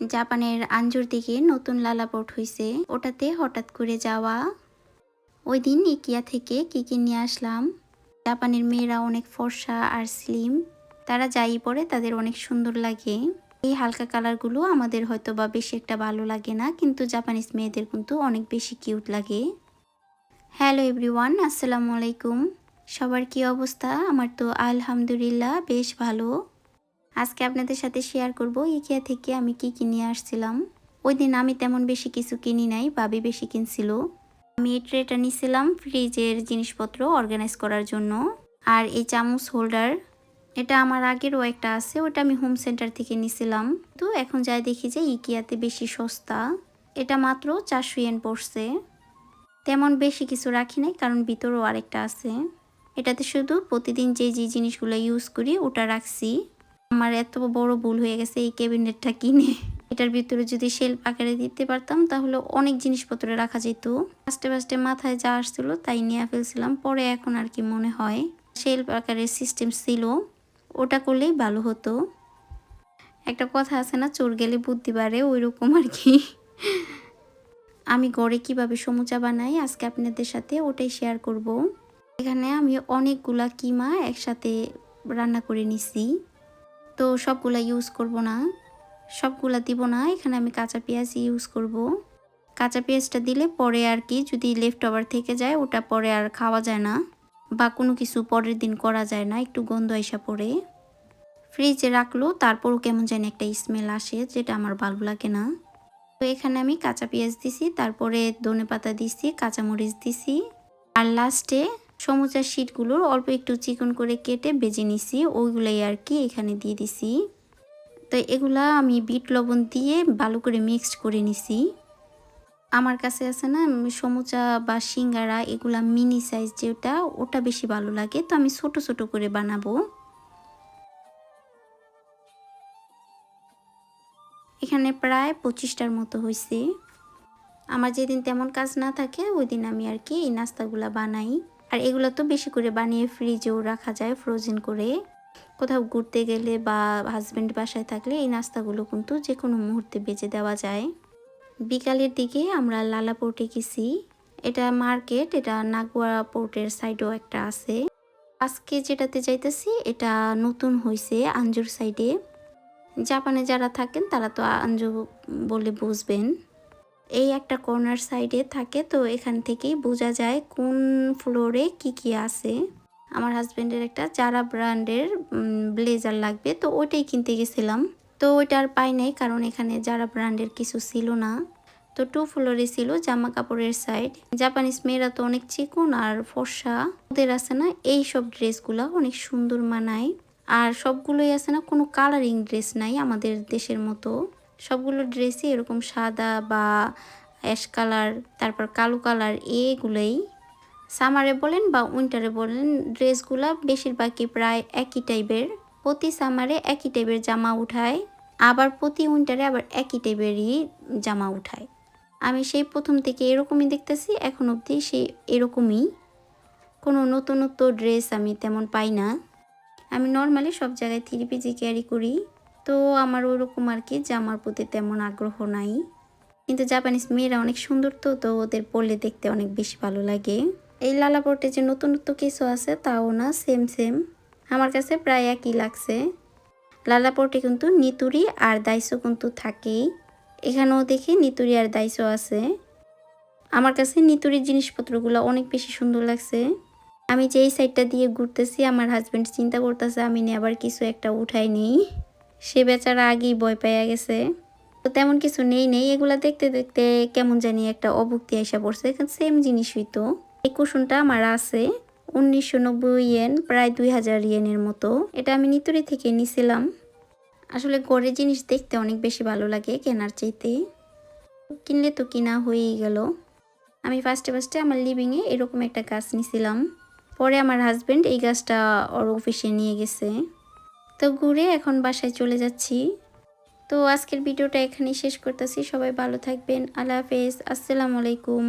জাপানের আঞ্জুর দিকে নতুন লালাপট হয়েছে ওটাতে হঠাৎ করে যাওয়া। ওই দিন ইকিয়া থেকে কি কি নিয়ে আসলাম। জাপানের মেয়েরা অনেক ফর্সা আর স্লিম তারা যাই পরে তাদের অনেক সুন্দর লাগে। এই হালকা কালারগুলো আমাদের হয়তো বা বেশি একটা ভালো লাগে না, কিন্তু জাপানিজ মেয়েদের কিন্তু অনেক বেশি কিউট লাগে। হ্যালো এভরিওয়ান আসসালামু আলাইকুম। সবার কি অবস্থা? আমার তো আলহামদুলিল্লাহ, বেশ ভালো। আজকে আপনাদের সাথে শেয়ার করব ইকিয়া থেকে আমি কি কি নিয়ে আসছিলাম। ওই দিন আমি তেমন বেশি কিছু কিনি নাই বাবি বেশি কিনছিল। আমি এই ট্রেটা নিয়েছিলাম ফ্রিজের জিনিসপত্র অর্গানাইজ করার জন্য। আর এই চামচ হোল্ডার এটা আমার আগেরও একটা আছে, ওটা আমি হোম সেন্টার থেকে নিয়েছিলাম তো এখন যাই দেখি যে ইকিয়াতে বেশি সস্তা। এটা মাত্র চারশো ইয়েন পড়ছে। তেমন বেশি কিছু রাখি নাই, কারণ ভিতরেও আরেকটা আছে। এটাতে শুধু প্রতিদিন যে যে জিনিসগুলো ইউজ করি, ওটা রাখছি। আমার এত বড় ভুল হয়ে গেছে এই ক্যাবিনেটটা কিনে। এটার ভিতরে যদি শেল্ফ আকারে দিতে পারতাম, তাহলে অনেক জিনিসপত্র রাখা যেত। ফার্স্টে ফার্স্টে মাথায় যা আসছিল তাই নিয়ে ফেলছিলাম, পরে এখন আর কি মনে হয়। শেল্ফ আকারের সিস্টেম ছিল, ওটা করলেই ভালো হতো। একটা কথা আছে না, চোর গেলে বুদ্ধি বাড়ে ওই রকম আর কি। আমি গড়ে কীভাবে সমুচা বানাই, আজকে আপনাদের সাথে ওটাই শেয়ার করব। এখানে আমি অনেকগুলা কিমা একসাথে রান্না করে নিছি। তো সবগুলা ইউজ করব না। সবগুলা দিব না। এখানে আমি কাঁচা পেঁয়াজ ইউজ করব। কাঁচা পেঁয়াজটা দিলে পরে আর কি যদি লেফট ওভার থেকে যায়, ওটা পরে আর খাওয়া যায় না বা কোনো কিছু পরের দিন করা যায় না, একটু গন্ধ এসা পড়ে। ফ্রিজে রাখল, তারপরও কেমন যেন একটা স্মেল আসে, যেটা আমার ভালো লাগে না। তো এখানে আমি কাঁচা পেঁয়াজ দিছি, তারপরে ধনে পাতা দিছি, কাঁচামরিচ দিছি। আর লাস্টে সমুচার শিটগুলো অল্প একটু চিকন করে কেটে বেজে নিছি, ওইগুলোই আর কি এখানে দিয়ে দিছি। তো এগুলা আমি বিট লবণ দিয়ে ভালো করে মিক্সড করে নিছি। আমার কাছে আছে না সমুচা বা সিঙ্গারা, এগুলা মিনি সাইজ যেটা, ওটা বেশি ভালো লাগে, তো আমি ছোট ছোট করে বানাবো। এখানে প্রায় পঁচিশটার মতো হয়েছে আমার যেদিন তেমন কাজ না থাকে ওই দিন আমি আর কি এই নাস্তাগুলা বানাই। আর এগুলো তো বেশি করে বানিয়ে ফ্রিজেও রাখা যায় ফ্রোজেন করে। কোথাও ঘুরতে গেলে বা হাজব্যান্ড বাসায় থাকলে এই নাস্তাগুলো কিন্তু যে কোনো মুহূর্তে বেজে দেওয়া যায়। বিকালের দিকে আমরা লালা পোর্টে গেছি। এটা মার্কেট, এটা নাগুয়া পোর্টের সাইডেও একটা আছে। আজকে যেটাতে যাইতেছি, এটা নতুন হয়েছে আঞ্জুর সাইডে জাপানে যারা থাকেন, তারা তো আঞ্জু বলে বুঝবেন। এই একটা কর্নার সাইডে থাকে, তো এখান থেকেই বোঝা যায় কোন ফ্লোরে কি কি আছে। আমার হাজব্যান্ডের একটা চারা ব্র্যান্ডের ব্লেজার লাগবে, তো ওইটাই কিনতে গেছিলাম। তো ওইটা আর পাই নাই, কারণ এখানে যারা ব্র্যান্ডের কিছু ছিল না। তো টু ফ্লোরে ছিল জামা কাপড়ের সাইড জাপানিজ মেয়েরা তো অনেক চিকন আর ফর্সা। ওদের আছে না, এই সব ড্রেসগুলো অনেক সুন্দর মানায়। আর সবগুলোই আছে না, কোনো কালারিং ড্রেস নাই আমাদের দেশের মতো। সবগুলো ড্রেসই এরকম সাদা বা অ্যাশ কালার তারপর কালো কালার এগুলোই সামারে বলেন বা উইন্টারে বলেন ড্রেসগুলা বেশিরভাগই প্রায় একই টাইপের প্রতি সামারে একই টাইপের জামা উঠায়, আবার প্রতি উইন্টারে আবার একই টাইপেরই জামা উঠায়। আমি সেই প্রথম থেকে এরকমই দেখতেছি, এখন অবধি সেই এরকমই। কোনো নতুনত্ব ড্রেস আমি তেমন পাই না। আমি নর্মালি সব জায়গায় থ্রি পিজি ক্যারি করি। তো আমার ওরকম আর কি জামার প্রতি তেমন আগ্রহ নাই। কিন্তু জাপানিজ মেয়েরা অনেক সুন্দর তো তো ওদের পরলে দেখতে অনেক বেশি ভালো লাগে। এই লালাপটে যে নতুনত্ব কিছু আছে তাও না সেম সেম আমার কাছে প্রায় একই লাগছে। লালাপটে কিন্তু নিতুরি আর দাইসো কিন্তু থাকেই। এখানেও দেখি নিতুরি আর দাইসো আছে। আমার কাছে নিতুরির জিনিসপত্রগুলো অনেক বেশি সুন্দর লাগছে। আমি যেই সাইডটা দিয়ে ঘুরতেছি, আমার হাজব্যান্ড চিন্তা করতেছে আমি আবার কিছু একটা উঠাই নেই। সে বেচারা আগেই ভয় পাইয়া গেছে। তো তেমন কিছু নেই নেই। এগুলা দেখতে দেখতে কেমন জানি একটা অভুক্তি আসা পড়ছে। সেম জিনিসই তো। এই কুশনটা আমার আছে উনিশশো নব্বই ইয়েন প্রায় দুই হাজার ইয়েনের মতো। এটা আমি নিতুরি থেকে নিছিলাম। আসলে গড়ের জিনিস দেখতে অনেক বেশি ভালো লাগে কেনার চাইতে। কিনলে তো কিনা হয়েই গেল। আমি ফার্স্টে ফার্স্টে আমার লিভিংয়ে এরকম একটা গাছ নিছিলাম। পরে আমার হাজব্যান্ড এই গাছটা ওর অফিসে নিয়ে গেছে। তো ঘুরে এখন বাসায় চলে যাচ্ছি। তো আজকের ভিডিওটা এখানেই শেষ করতেছি। সবাই ভালো থাকবেন। আল্লাহ হাফেজ। আসসালামু আলাইকুম।